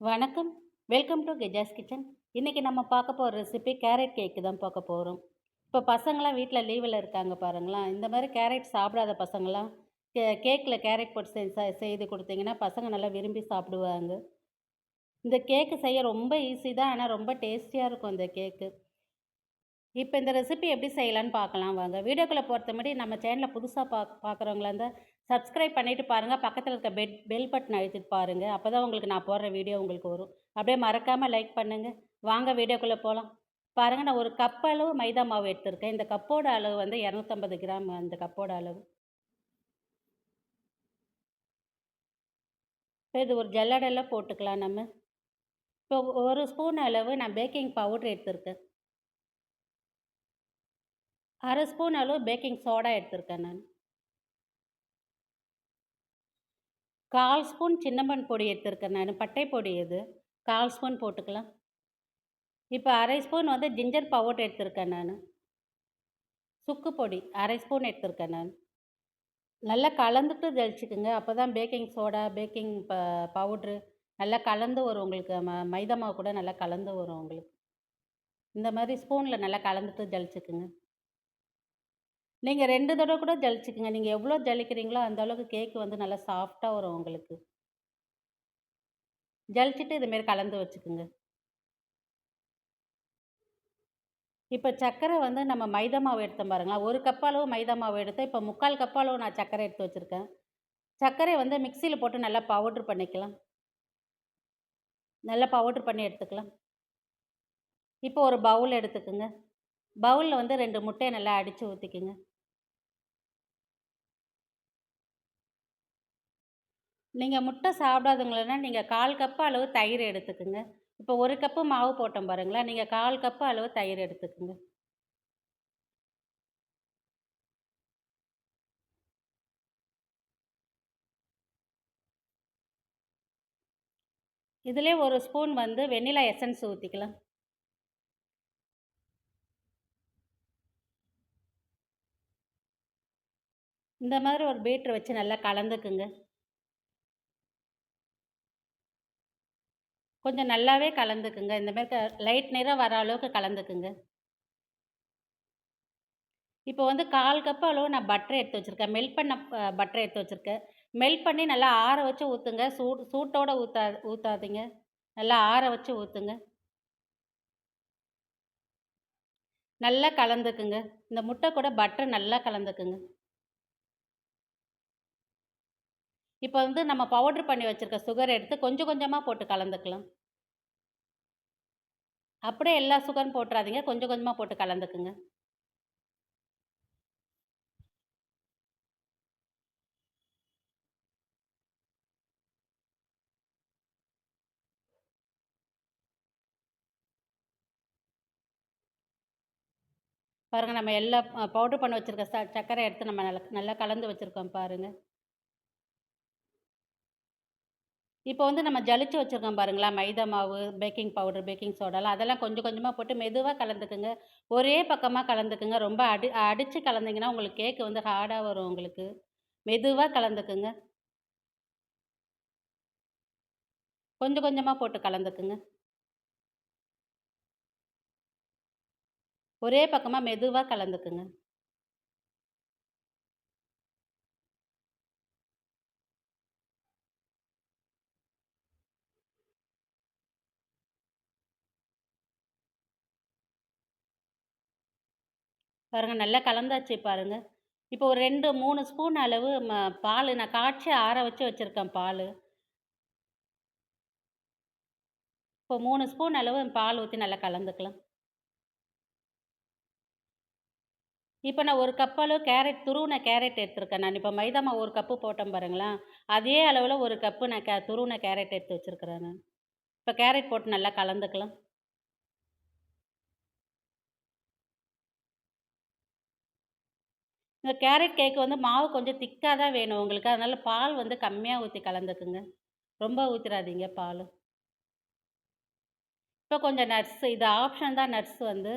வணக்கம். Welcome to கெஜாஸ் kitchen இன்றைக்கி நம்ம பார்க்க போகிற ரெசிபி கேரட் கேக்கு தான் பார்க்க போகிறோம் இப்போ பசங்களாம் வீட்டில் லீவில் இருக்காங்க பாருங்களேன். இந்த மாதிரி கேரட் சாப்பிடாத பசங்களாம் கே கேக்கில் கேரட் போட்டு செய்து கொடுத்தீங்கன்னா பசங்க நல்லா விரும்பி சாப்பிடுவாங்க. இந்த கேக்கு செய்ய ரொம்ப ஈஸி தான் ஆனால் ரொம்ப டேஸ்டியாக இருக்கும் இந்த கேக்கு இப்போ இந்த ரெசிபி எப்படி செய்யலான்னு பார்க்கலாம் வாங்க. வீடியோக்குள்ளே பொறுத்த மாதிரி நம்ம சேனலை புதுசாக பா பார்க்குறவங்களா இருந்தால் சப்ஸ்கிரைப் பண்ணிவிட்டு பாருங்கள் பக்கத்தில் இருக்க பெட் பெல் பட்டன் அழுத்திட்டு பாருங்கள் அப்போ தான் உங்களுக்கு நான் போடுற வீடியோ உங்களுக்கு வரும். அப்படியே மறக்காமல் லைக் பண்ணுங்கள் வாங்க வீடியோக்குள்ளே போகலாம் பாருங்கள் நான் ஒரு கப் அளவு மைதா மாவு எடுத்திருக்கேன். இந்த கப்போட அளவு வந்து இரநூத்தம்பது கிராம் அந்த கப்போட அளவு. இப்போ இது ஒரு ஜல்லடெல்லாம் போட்டுக்கலாம் நம்ம. இப்போ ஒரு ஸ்பூன் அளவு நான் பேக்கிங் பவுட்ரு எடுத்திருக்கேன். அரை ஸ்பூன் அளவு பேக்கிங் சோடா எடுத்திருக்கேன் நான். கால் ஸ்பூன் சின்னமன் பொடி எடுத்திருக்கேன் நான். பட்டை பொடி இது கால் ஸ்பூன் போட்டுக்கலாம். இப்போ அரை ஸ்பூன் வந்து ஜிஞ்சர் பவுடர் எடுத்திருக்கேன் நான். சுக்கு பொடி அரை ஸ்பூன் எடுத்திருக்கேன் நான். நல்லா கலந்துட்டு தெளிச்சுக்குங்க. அப்போ தான் பேக்கிங் சோடா பேக்கிங் ப பவுட்ரு நல்லா கலந்து வரும் உங்களுக்கு. ம மைதா மாவு கூட நல்லா கலந்து வரும் உங்களுக்கு. இந்த மாதிரி ஸ்பூனில் நல்லா கலந்துட்டு ஜலிச்சுக்குங்க நீங்கள் ரெண்டு தடவை கூட ஜலிச்சுக்குங்க. நீங்கள் எவ்வளோ ஜலிக்கிறீங்களோ அந்த அளவுக்கு கேக்கு வந்து நல்லா சாஃப்டாக வரும் உங்களுக்கு. ஜலிச்சுட்டு இதுமாரி கலந்து வச்சுக்குங்க. இப்போ சர்க்கரை வந்து நம்ம மைதா மாவு எடுத்தோம் பாருங்களா ஒரு கப் அளவு மைதா மாவு எடுத்தேன் இப்போ முக்கால் கப் அளவு நான் சர்க்கரை எடுத்து வச்சுருக்கேன். சர்க்கரை வந்து மிக்சியில் போட்டு நல்லா பவுட்ரு பண்ணிக்கலாம். நல்லா பவுட்ரு பண்ணி எடுத்துக்கலாம். இப்போ ஒரு பவுல் எடுத்துக்கோங்க. பவுலில் வந்து ரெண்டு முட்டையை நல்லா அடித்து ஊற்றிக்குங்க நீங்கள் முட்டை சாப்பிடாதவங்களா நீங்கள் கால் கப்பு அளவு தயிர் எடுத்துக்குங்க. இப்போ ஒரு கப்பு மாவு போட்டோம் பாருங்களேன். நீங்கள் கால் கப்பு அளவு தயிர் எடுத்துக்குங்க. இதிலே ஒரு ஸ்பூன் வந்து வெண்ணிலா எசன்ஸ் ஊற்றிக்கலாம் இந்த மாதிரி ஒரு பீட்ரு வச்சு நல்லா கலந்துக்குங்க. கொஞ்சம் நல்லாவே கலந்துக்குங்க. இந்த மாதிரி லைட் நிறம் வர அளவுக்கு கலந்துக்குங்க. இப்போ வந்து கால் கப்பு அளவு நான் பட்டர் எடுத்து வச்சுருக்கேன். மெல்ட் பண்ண பட்டர் எடுத்து வச்சுருக்கேன். மெல்ட் பண்ணி நல்லா ஆற வச்சு ஊற்றுங்க சூட் சூட்டோடு ஊற்றா ஊற்றாதீங்க நல்லா ஆற வச்சு ஊற்றுங்க நல்லா கலந்துக்குங்க. இந்த முட்டை கூட பட்டர் நல்லா கலந்துக்குங்க. இப்போ வந்து நம்ம பவுட்ரு பண்ணி வச்சுருக்க சுகர் எடுத்து கொஞ்சம் கொஞ்சமாக போட்டு கலந்துக்கலாம். அப்படியே எல்லா சுகரும் போட்டுறாதீங்க. கொஞ்சம் கொஞ்சமாக போட்டு கலந்துக்குங்க. பாருங்கள் நம்ம எல்லா பவுட்ரு பண்ணி வச்சுருக்க ச சர்க்கரை எடுத்து நம்ம நல்லா நல்லா கலந்து வச்சுருக்கோம் பாருங்கள் இப்போ வந்து நம்ம ஜலிச்சு வச்சுருக்கோம் பாருங்களா மைதா மாவு பேக்கிங் பவுடர் பேக்கிங் சோடாலாம் அதெல்லாம் கொஞ்சம் கொஞ்சமாக போட்டு மெதுவாக கலந்துக்குங்க. ஒரே பக்கமாக கலந்துக்குங்க. ரொம்ப அடி அடித்து கலந்திங்கன்னா உங்களுக்கு கேக்கு வந்து ஹார்டாக வரும் உங்களுக்கு. மெதுவாக கலந்துக்குங்க. கொஞ்சம் கொஞ்சமாக போட்டு கலந்துக்குங்க. ஒரே பக்கமாக மெதுவாக கலந்துக்குங்க. பாருங்கள் நல்லா கலந்தாச்சு பாருங்கள் இப்போ ஒரு ரெண்டு மூணு ஸ்பூன் அளவு ம பால். நான் காய்ச்சி ஆற வச்சு வச்சுருக்கேன் பால். இப்போ மூணு ஸ்பூன் அளவு பால் ஊற்றி நல்லா கலந்துக்கலாம். இப்போ நான் ஒரு கப் அளவு கேரட் துருவின கேரட் எடுத்துருக்கேன் நான். இப்போ மைதா மாவு ஒரு கப்பு போட்டேன் பாருங்களேன். அதே அளவில் ஒரு கப்பு நான் கே துருவின கேரட் எடுத்து வச்சுருக்கிறேன் நான். இப்போ கேரட் போட்டு நல்லா கலந்துக்கலாம். இந்த கேரட் கேக்கு வந்து மாவு கொஞ்சம் திக்காக தான் வேணும் உங்களுக்கு. அதனால் பால் வந்து கம்மியாக ஊற்றி கலந்துக்குங்க. ரொம்ப ஊற்றிடாதீங்க பால். இப்போ கொஞ்சம் நட்ஸ் இது ஆப்ஷன் தான் நட்ஸ் வந்து.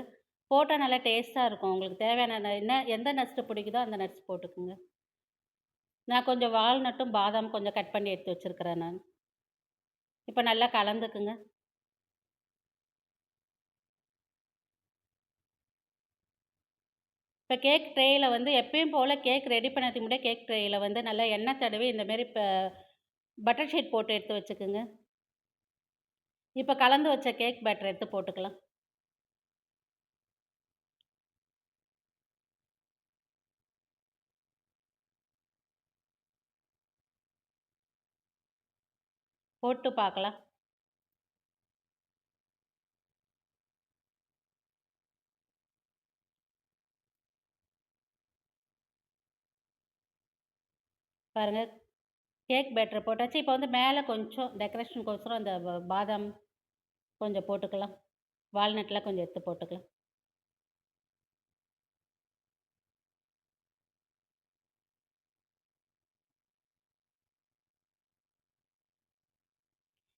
போட்டால் நல்லா டேஸ்ட்டாக இருக்கும். உங்களுக்கு தேவையான என்ன எந்த நட்ஸ் பிடிக்குதோ அந்த நட்ஸ் போட்டுக்குங்க. நான் கொஞ்சம் வால்நட்டும் பாதாம் கொஞ்சம் கட் பண்ணி எடுத்து வச்சுருக்கிறேன் நான். இப்போ நல்லா கலந்துக்குங்க. இப்போ கேக் ட்ரேயில் வந்து எப்பயும் போல் கேக் ரெடி பண்ணதுக்கு முன்னாடியே கேக் ட்ரேயில் வந்து நல்லா எண்ணெய் தடவி இந்தமாரி இப்போ பட்டர் ஷீட் போட்டு எடுத்து வச்சுக்கோங்க. இப்போ கலந்து வச்ச கேக் பேட்டர் எடுத்து போட்டுக்கலாம். போட்டு பார்க்கலாம். பாருங்கள் கேக் பேட்டர் போட்டாச்சு இப்போ வந்து மேலே கொஞ்சம் டெக்கரேஷனுக்கோசரம் அந்த பாதாம் கொஞ்சம் போட்டுக்கலாம். வால்நட்லாம் கொஞ்சம் எடுத்து போட்டுக்கலாம்.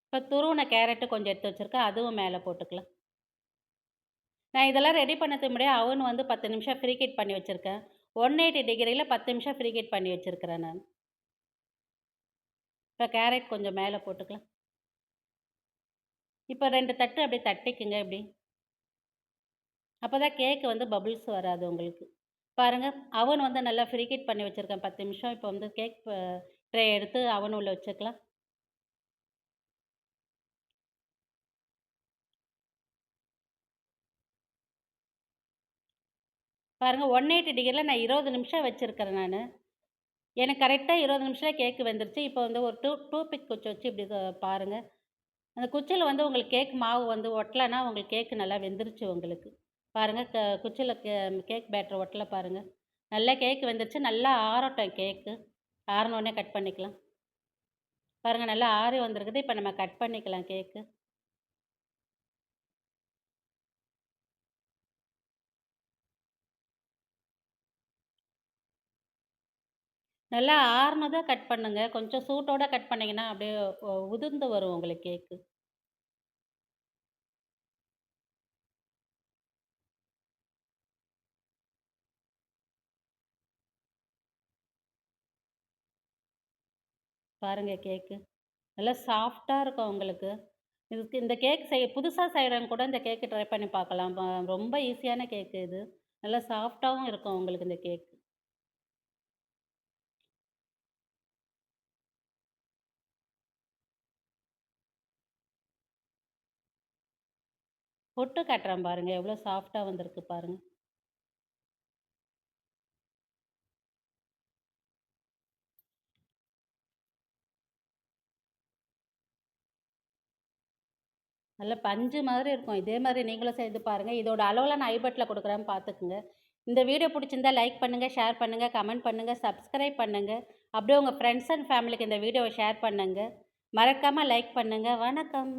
இப்போ துருவின கேரட்டு கொஞ்சம் எடுத்து வச்சுருக்கேன். அதுவும் மேலே போட்டுக்கலாம். நான் இதெல்லாம் ரெடி பண்ணதுக்கு முன்னாடியே அவன் வந்து பத்து நிமிஷம் ஃப்ரீ ஹீட் பண்ணி வச்சுருக்கேன். ஒன் எயிட்டி டிகிரியில் பத்து நிமிஷம் ஃப்ரீ ஹீட் பண்ணி வச்சுருக்கிறேன் நான். இப்போ கேரட் கொஞ்சம் மேலே போட்டுக்கலாம். இப்போ ரெண்டு தட்டு அப்படியே தட்டிக்குங்க இப்படி. அப்போ தான் கேக்கு வந்து பபுள்ஸ் வராது உங்களுக்கு. பாருங்கள் அவன் வந்து நல்லா ஃப்ரீ ஹீட் பண்ணி வச்சுருக்கேன். பத்து நிமிஷம். இப்போ வந்து கேக் ட்ரே எடுத்து அவன் உள்ளே வச்சுக்கலாம். பாருங்கள் ஒன் எயிட்டி டிகிரியில் நான் இருபது நிமிஷம் வச்சுருக்கிறேன் நான். எனக்கு கரெக்டாக இருபது நிமிஷத்தில் கேக்கு வெந்துருச்சு. இப்போ வந்து ஒரு டூ டூ பிக் குச்சி வச்சு இப்படி பாருங்கள் அந்த குச்சியில் வந்து உங்களுக்கு கேக் மாவு வந்து ஒட்டலைன்னா உங்களுக்கு கேக்கு நல்லா வெந்துருச்சு உங்களுக்கு. பாருங்கள் க குச்சியில் கே கேக் பேட்டர் ஒட்டலை பாருங்கள் நல்லா கேக்கு வெந்துருச்சு. நல்லா ஆறட்டும் கேக்கு ஆறினோடனே கட் பண்ணிக்கலாம். பாருங்கள் நல்லா ஆறி வந்திருக்குது. இப்போ நம்ம கட் பண்ணிக்கலாம் கேக்கு நல்லா ஆறுனதாக கட் பண்ணுங்க. கொஞ்சம் சூட்டோட கட் பண்ணிங்கன்னா அப்படியே உதிர்ந்து வரும் உங்களுக்கு கேக்கு. பாருங்கள் கேக்கு. நல்லா சாஃப்டாக இருக்கும் உங்களுக்கு. இதுக்கு இந்த கேக் செய்ய புதுசாக செய்கிறவங்க கூட இந்த கேக்கு ட்ரை பண்ணி பார்க்கலாம். ரொம்ப ஈஸியான கேக்கு இது. நல்லா சாஃப்டாகவும் இருக்கும் உங்களுக்கு இந்த கேக் பொட்டு காட்டுறேன் பாருங்கள் எவ்வளோ சாஃப்டாக வந்திருக்கு பாருங்கள் நல்ல பஞ்சு மாதிரி இருக்கும். இதே மாதிரி நீங்களும் செய்து பாருங்கள் இதோட அளவில் நான் ஐபட்டில் கொடுக்குறேன்னு பார்த்துக்குங்க. இந்த வீடியோ பிடிச்சிருந்தா லைக் பண்ணுங்கள் ஷேர் பண்ணுங்கள் கமெண்ட் பண்ணுங்கள் சப்ஸ்கிரைப் பண்ணுங்கள் அப்படியே உங்கள் ஃப்ரெண்ட்ஸ் அண்ட் ஃபேமிலிக்கு இந்த வீடியோவை ஷேர் பண்ணுங்கள் மறக்காமல் லைக் பண்ணுங்கள் வணக்கம்.